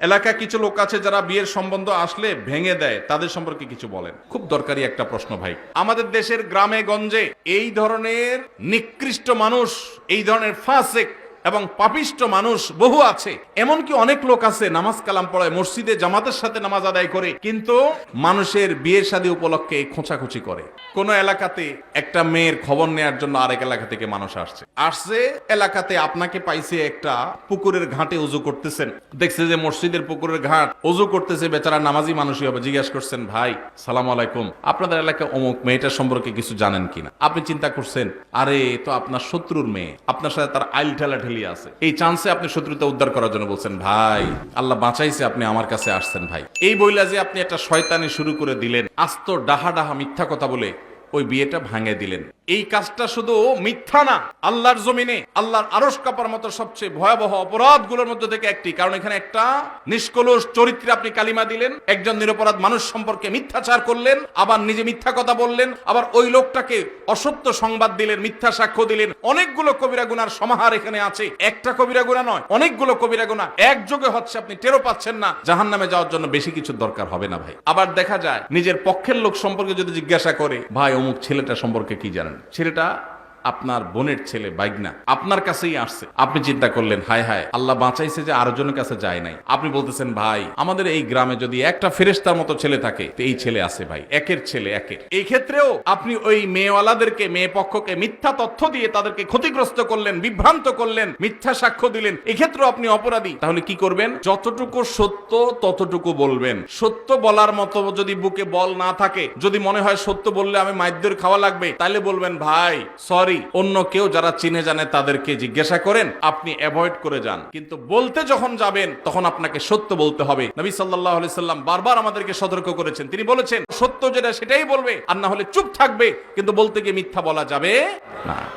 এলাকা কিছু লোক আছে যারা বিয়ের সম্বন্ধ আসলে ভেঙে দেয়, তাদের সম্পর্কে কিছু বলেন। খুব দরকারি একটা প্রশ্ন ভাই। আমাদের দেশের গ্রামে গঞ্জে এই ধরনের নিকৃষ্ট মানুষ, এই ধরনের ফাসেক এবং পাপিষ্ট মানুষ বহু আছে। এমনকি অনেক লোক আছে, নামাজ কালাম পড়ায়, মসজিদে জামাতের সাথে নামাজ আদায় করে, কিন্তু মানুষের বিয়ের শাদী উপলক্ষে খোঁচাখুচি করে। কোন এলাকাতে একটা মেয়ের খবর নেয়ার জন্য আরেক এলাকা থেকে মানুষ আসছে। আসছে, এলাকাতে আপনাকে পাইছে একটা পুকুরের ঘাটে উজু করতেছেন। দেখছে যে মসজিদের পুকুরের ঘাট, উজু করতেছে, বেচারা নামাজি মানুষই হবে। জিজ্ঞাসা করছেন, ভাই, সালাম আলাইকুম। আপনাদের এলাকায় অমুক মেয়েটার সম্পর্কে কিছু জানেন কিনা? আপনি চিন্তা করছেন, আরে তো আপনার শত্রুর মেয়ে। আপনার সাথে তার আইল ঠেলা ঠেলি আছে। এই চান্সে আপনি শত্রুতা উদ্ধার করার জন্য বলছেন, ভাই, আল্লাহ বাঁচাইছে আপনি আমার কাছে আসছেন ভাই। এই বইলা যে আপনি একটা শয়তানি শুরু করে দিলেন, আস্ত ডাহা ডাহা মিথ্যা কথা বলে ওই বিয়েটা ভাঙে দিলেন। এই কাজটা শুধু মিথ্যা না, আল্লাহর জমিনে, আল্লাহর আরস কাপার মতো সবচেয়ে ভয়াবহ অপরাধগুলোর মধ্যে থেকে একটি। কারণ এখানে একটা নিষ্কলুষ চরিত্রে আপনি কালিমা দিলেন, একজন নিরপরাধ মানুষ সম্পর্কে মিথ্যাচার করলেন, আবার নিজে মিথ্যা কথা বললেন, আবার ওই লোকটাকে অসত্য সংবাদ দিলেন, মিথ্যা সাক্ষ্য দিলেন। অনেকগুলো কবিরা গুনার সমাহার এখানে আছে। একটা কবিরা গুণা নয়, অনেকগুলো কবিরা গুণা। একযোগে হচ্ছে আপনি টেরো পাচ্ছেন না জাহান নামে যাওয়ার জন্য বেশি কিছু দরকার হবে না ভাই। আবার দেখা যায়, নিজের পক্ষের লোক সম্পর্কে যদি জিজ্ঞাসা করে, ভাই, অমুক ছেলেটা সম্পর্কে কি জানেন? ছেলেটা আপনার বোনের ছেলে বাইগনা, আপনার কাছেই আসছে। আপনি চিন্তা করলেন, হায় হায়, আল্লাহ বাঁচাইছে যে আরেকজনের কাছে যায় নাই। আপনি বলতেছেন, ভাই, আমাদের এই গ্রামে যদি একটা ফেরেস্তার মতো ছেলে থাকে এই ছেলে আছে ভাই, একের ছেলে একের। এই ক্ষেত্রেও আপনি ওই মেয়েওয়ালাদেরকে, মেয়ে পক্ষকে মিথ্যা তথ্য দিয়ে তাদেরকে ক্ষতিগ্রস্ত করলেন, বিভ্রান্ত করলেন, মিথ্যা সাক্ষ্য দিলেন এক্ষেত্রেও আপনি অপরাধী। তাহলে কি করবেন? যতটুকু সত্য, ততটুকু বলবেন। সত্য বলার মতো যদি বুকে বল না থাকে, যদি মনে হয় সত্য বললে আমি মাইদ্যের খাওয়া লাগবে, তাহলে বলবেন, ভাই, সরি অন্য কেউ যারা চিনে জানে তাদেরকে জিজ্ঞাসা করেন, আপনি অ্যাভয়েড করে যান। কিন্তু বলতে যখন যাবেন, তখন আপনাকে সত্য বলতে হবে। নবী সাল্লাহ সাল্লাম বারবার আমাদেরকে সতর্ক করেছেন। তিনি বলেছেন, সত্য যেটা সেটাই বলবে, আর না হলে চুপ থাকবে, কিন্তু বলতে গিয়ে মিথ্যা বলা যাবে না।